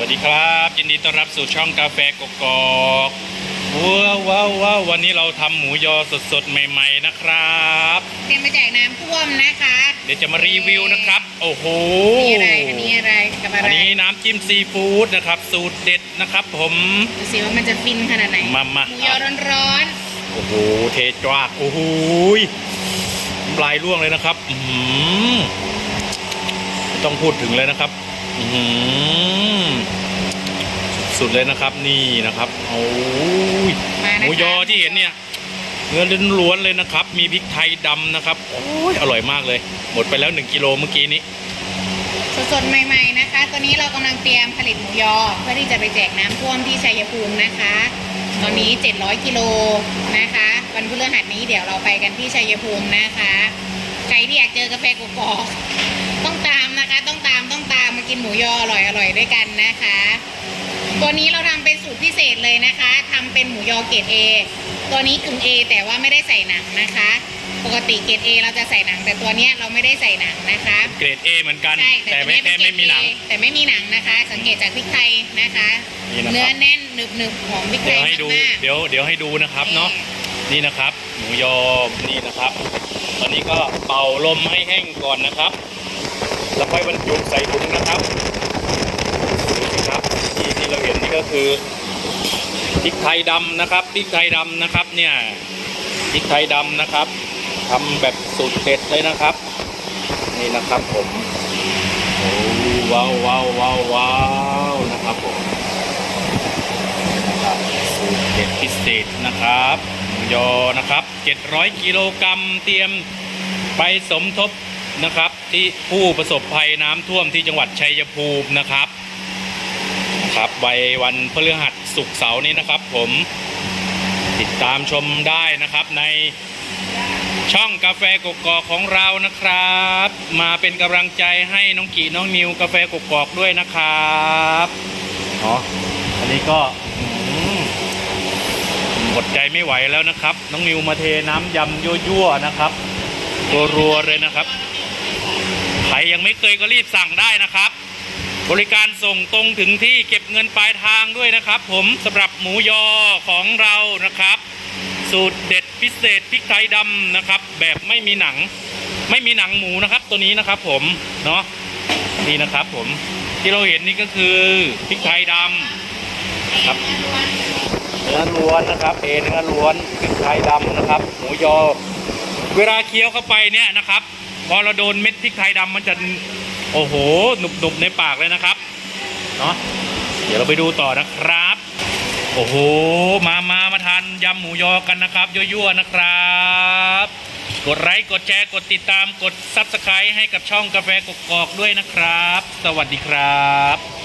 สวัสดีครับ ยินดีต้อนรับสู่ช่องกาแฟกกอกว้าวว้าวว้าววันนี้เราทำหมูยอสดๆ ใหม่ ๆ นะครับเตรียมมาแจกน้ำท่วมนะคะ เดี๋ยวจะมารีวิวนะครับ โอ้โหนี่อะไรอันนี้อะไรกับอะไรอันนี้น้ำจิ้มซีฟู้ดนะครับ สูตรเด็ดนะครับ ผมดูสิว่ามันจะฟินขนาดไหนมามาหมูยอร้อนโอ้โหเทจวากโอ้โหยน้ำลายร่วงเลยนะครับ อือหือไม่ต้องพูดถึงเลยนะครับอือหือ สุดๆเลยนะครับนี่นะครับโอ้ยๆมานะคะหมูยอที่เห็นเนี่ยเนื้อล้วนๆเลยนะครับ มีพริกไทยดำนะครับโอ้ยอร่อยมากเลย หมดไปแล้ว 1กิโลเมื่อกี้นี้ สดๆใหม่ๆนะคะ ตอนนี้เรากำลังเตรียมผลิตหมูยอ เพื่อที่จะไปแจกน้ำท่วมที่ชัยภูมินะคะ ตอนนี้ 700กิโลนะคะ วันพฤหัสนี้เดี๋ยวเราไปกันที่ชัยภูมินะคะ ใครที่อยากเจอกาแฟกกอกต้องตามนะคะ ต้องตามต้องตามมา กินหมูยออร่อยอร่อยด้วยกันนะคะ ตัวนี้เราทำเป็นสูตรพิเศษเลยนะคะทำเป็นหมูยอเกรด A ตัวนี้กึ่ง A แต่ว่าไม่ได้ใส่หนังนะคะ ปกติเกรด A เราจะใส่หนัง แต่ตัวเนี้ยเราไม่ได้ใส่หนังนะคะ เกรด A เหมือนกันใช่แต่ตัวไม่นี้เป็แค่นเกรไม่ดมีหนัง A แต่ไม่มีหนังนะคะ สังเกตจากพริกไทยนะคะนี่นะครับเนื้อแน่นหนึบหนึบๆหอมพริกไทเดี๋ยยวให้ดูมากเดี๋ยวเดี๋ยวให้ดูนะครับเนาะนี่นะครับ หมูยอนี่นะครับ ตอนนี้ก็เป่าลมให้แห้งก่อนนะครับ แล้วค่อยบรรจุใส่ถุงนะครับดูสิครับที่ที่เราเห็นนี่ก็คือพริกไทยดำนะครับพริกไทยดำนะครับเนี่ยพริกไทยดำนะครับทำแบบสูตรเด็ดเลยนะครับ นี่นะครับผมโอ้ว้าวว้าวว้าวว้าวนะครับผมสูตรเด็ดพิเศษนะครับยอนะครับ 700 กิโลกรัมเตรียมไปสมทบ นะครับที่ผู้ประสบภัยน้ำท่วมที่จังหวัดชัยภูมินะครับครับไว้วันพฤหัสศุกร์เสาร์นี้นะครับ ผมติดตามชมได้นะครับในช่องกาแฟกกอกของเรานะครับ มาเป็นกำลังใจให้น้องกีน้องนิวกาแฟกกอกด้วยนะครับเนาะอันนี้ก็หมดใจไม่ไหวแล้วนะครับ น้องนิวมาเทน้ำยำยั่วๆนะครับรัวๆเลยนะครับ ใครยังไม่เคยก็รีบสั่งได้นะครับ บริการส่งตรงถึงที่เก็บเงินปลายทางด้วยนะครับ ผมสำหรับหมูยอของเรานะครับ สูตรเด็ดพิเศษพริกไทยดำนะครับ แบบไม่มีหนัง ไม่มีหนังหมูนะครับ ตัวนี้นะครับ ผมเนาะนี่นะครับ ผมที่เราเห็นนี่ก็คือพริกไทยดำครับเนื้อล้วนนะครับเอเนื้อล้วนพริกไทยดำนะครับ หมูยอ เวลาเคี้ยวเข้าไปเนี่ยนะครับ พอเราโดนเม็ดพริกไทยดำมันจะโอ้โหหนุบหนุบๆในปากเลยนะครับเนาะเดี๋ยวเราไปดูต่อนะครับ โอ้โห มามามาทานยำหมูยอกันนะครับยั่วๆนะครับ กดไลค์กดแชร์กดติดตามกดซับสไครต์ให้กับช่องกาแฟกกอกด้วยนะครับ สวัสดีครับ